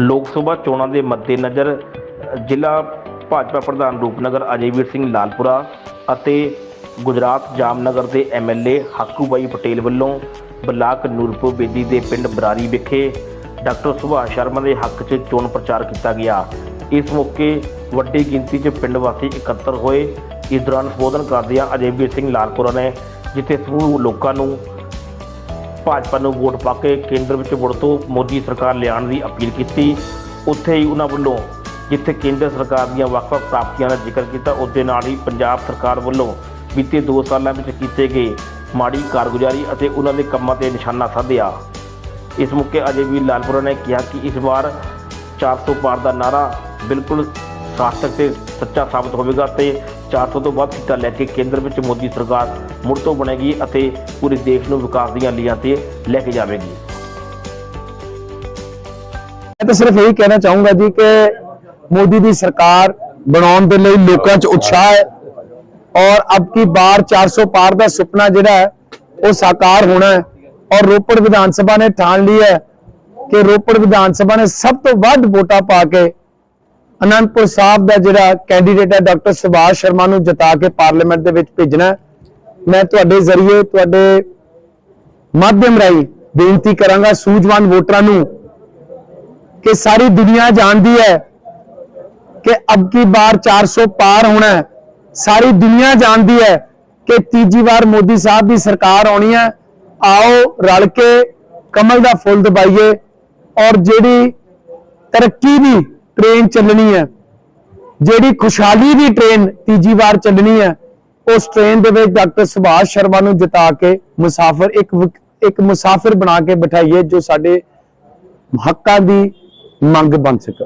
ਲੋਕ ਸਭਾ ਚੋਣਾਂ ਦੇ ਮੱਦੇਨਜ਼ਰ ਜ਼ਿਲ੍ਹਾ ਭਾਜਪਾ ਪ੍ਰਧਾਨ ਰੂਪਨਗਰ ਅਜੇਵੀਰ ਸਿੰਘ ਲਾਲਪੁਰਾ ਅਤੇ ਗੁਜਰਾਤ ਜਾਮਨਗਰ ਦੇ ਐਮਐਲਏ ਹਾਕੂਬਾਈ ਪਟੇਲ ਵੱਲੋਂ ਬਲਾਕ ਨੂਰਪੁਰ ਬੇਦੀ ਦੇ ਪਿੰਡ ਬਰਾਰੀ ਵਿਖੇ ਡਾਕਟਰ ਸੁਭਾਸ਼ ਸ਼ਰਮਾ ਦੇ ਹੱਕ 'ਚ ਚੋਣ ਪ੍ਰਚਾਰ ਕੀਤਾ ਗਿਆ। ਇਸ ਮੌਕੇ ਵੱਡੀ ਗਿਣਤੀ 'ਚ ਪਿੰਡ ਵਾਸੀ ਇਕੱਤਰ ਹੋਏ। ਇਸ ਦੌਰਾਨ ਸੰਬੋਧਨ ਕਰਦਿਆਂ ਅਜੇਵੀਰ ਸਿੰਘ ਲਾਲਪੁਰਾ ਨੇ ਜਿੱਥੇ ਸਮੂਹ ਲੋਕਾਂ ਨੂੰ ਭਾਜਪਾ ਨੂੰ ਵੋਟ ਪਾ ਕੇ ਕੇਂਦਰ ਵਿੱਚ ਮੁੜ ਤੋਂ ਮੋਦੀ ਸਰਕਾਰ ਲਿਆਉਣ ਦੀ ਅਪੀਲ ਕੀਤੀ। ਉੱਥੇ ਹੀ ਉਹਨਾਂ ਵੱਲੋਂ ਜਿੱਥੇ ਕੇਂਦਰ ਸਰਕਾਰ ਦੀਆਂ ਵੱਖ-ਵੱਖ ਪ੍ਰਾਪਤੀਆਂ ਦਾ ਜ਼ਿਕਰ ਕੀਤਾ ਉਸ ਦੇ ਨਾਲ ਹੀ ਪੰਜਾਬ ਸਰਕਾਰ ਵੱਲੋਂ ਬੀਤੇ 2 ਸਾਲਾਂ ਵਿੱਚ ਕੀਤੇ ਗਏ ਮਾੜੀ ਕਾਰਗੁਜ਼ਾਰੀ ਅਤੇ ਉਹਨਾਂ ਦੇ ਕੰਮਾਂ ਤੇ ਨਿਸ਼ਾਨਾ ਸਾਧਿਆ। ਇਸ ਮੌਕੇ ਅਜੇ ਵੀ ਲਾਲਪੁਰਾ ਨੇ ਕਿਹਾ ਕਿ ਇਸ ਵਾਰ 400 ਪਾਰ ਦਾ ਨਾਰਾ ਬਿਲਕੁਲ ਸਾਰਥਕ ਤੇ ਸੱਚਾ ਸਾਬਤ ਹੋਵੇਗਾ ਤੇ 400 ਤੋਂ ਵੱਧ ਸੀਟਾਂ ਲੈ ਕੇ ਕੇਂਦਰ ਵਿੱਚ ਮੋਦੀ ਸਰਕਾਰ ਮੁੜ ਤੋਂ ਬਣੇਗੀ ਅਤੇ ਪੂਰੇ ਦੇਸ਼ ਨੂੰ ਵਿਕਾਸ ਦੀਆਂ ਲੀਹਾਂ ਤੇ ਲੈ ਕੇ ਜਾਵੇਗੀ। ਮੈਂ ਤਾਂ ਸਿਰਫ ਇਹੀ ਕਹਿਣਾ ਚਾਹੂੰਗਾ ਜੀ ਕਿ ਮੋਦੀ ਦੀ ਸਰਕਾਰ ਬਣਾਉਣ ਦੇ ਲਈ ਲੋਕਾਂ 'ਚ ਉਤਸ਼ਾਹ ਹੈ ਔਰ ਅਬ ਕੀ ਬਾਰ 400 ਪਾਰ ਦਾ ਸੁਪਨਾ ਜਿਹੜਾ ਹੈ, ਉਹ ਸਾਕਾਰ ਹੋਣਾ ਹੈ ਔਰ ਰੋਪੜ ਵਿਧਾਨ ਸਭਾ ਨੇ ਠਾਣ ਲਈ ਹੈ ਕਿ ਰੋਪੜ ਵਿਧਾਨ ਸਭਾ ਨੇ ਸਭ ਤੋਂ ਵੱਧ ਵੋਟਾਂ ਪਾ ਕੇ ਅਨੰਦਪੁਰ ਸਾਹਿਬ ਦਾ ਜਿਹੜਾ ਕੈਂਡੀਡੇਟ ਹੈ, ਡਾਕਟਰ ਸੁਭਾਸ਼ ਸ਼ਰਮਾ ਨੂੰ ਜਿਤਾ ਕੇ ਪਾਰਲੀਮੈਂਟ ਦੇ ਵਿੱਚ ਭੇਜਣਾ ਮੈਂ ਤੁਹਾਡੇ ਜ਼ਰੀਏ ਤੁਹਾਡੇ ਮਾਧਿਅਮ ਰਾਹੀਂ ਬੇਨਤੀ ਕਰਾਂਗਾ ਸੂਝਵਾਨ ਵੋਟਰਾਂ ਨੂੰ ਕਿ ਸਾਰੀ ਦੁਨੀਆ ਜਾਣਦੀ ਹੈ ਕਿ ਅਬ ਕੀ ਬਾਰ 400 ਪਾਰ ਹੋਣਾ ਹੈ। ਸਾਰੀ ਦੁਨੀਆ ਜਾਣਦੀ ਹੈ ਕਿ ਤੀਜੀ ਵਾਰ ਮੋਦੀ ਸਾਹਿਬ ਦੀ ਸਰਕਾਰ ਆਉਣੀ ਹੈ। ਆਓ ਰਲ ਕੇ ਕਮਲ ਦਾ ਫੁੱਲ ਦਬਾਈਏ ਔਰ ਜਿਹੜੀ ਤਰੱਕੀ ਦੀ ਟ੍ਰੇਨ ਚੱਲਣੀ ਹੈ। ਜਿਹੜੀ ਖੁਸ਼ਹਾਲੀ ਦੀ ਟ੍ਰੇਨ ਤੀਜੀ ਵਾਰ ਚੱਲਣੀ ਹੈ, ਉਸ ਟ੍ਰੇਨ ਦੇ ਵਿੱਚ ਡਾਕਟਰ ਸੁਭਾਸ਼ ਸ਼ਰਮਾ ਨੂੰ ਜਿਤਾ ਕੇ ਮੁਸਾਫਰ ਇੱਕ ਇੱਕ ਮੁਸਾਫਿਰ ਬਣਾ ਕੇ ਬਿਠਾਈਏ ਜੋ ਸਾਡੇ ਹੱਕਾਂ ਦੀ ਮੰਗ ਬਣ ਸਕੇ।